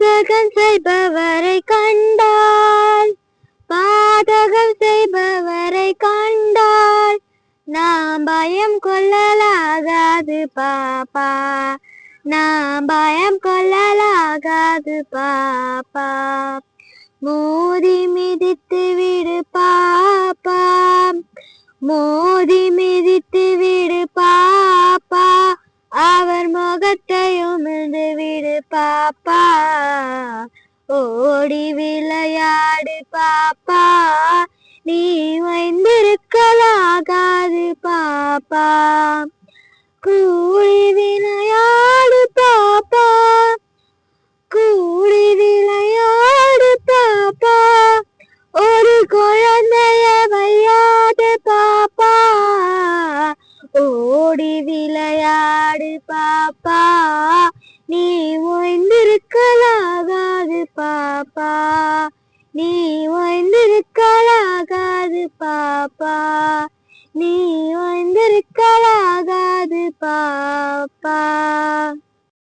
பாதகம் செய்பவரை கண்டால் பாதகம் செய்பவரை கண்டால் நாம் பயம் கொள்ளலாகாது பாப்பா. நாம் பயம் கொள்ளலாகாது பாப்பா. மோதி மிதித்து விடு பாப்பா. மோதி மிதித்து பாப்பா. ஓடி விளையாடு பாப்பா. நீ வைந்திருக்கலாகாது பாப்பா. கூடி விளையாடு பாப்பா. கூடி விளையாடு பாப்பா. ஒரு குழந்தைய வையாது பாப்பா. ஓடி விளையாடு பாப்பா. நீ ஓய்ந்திருக்கலாகாது பாப்பா. நீ ஓய்ந்திருக்கலாகாது பாப்பா. நீ ஓய்ந்திருக்கலாகாது பாப்பா.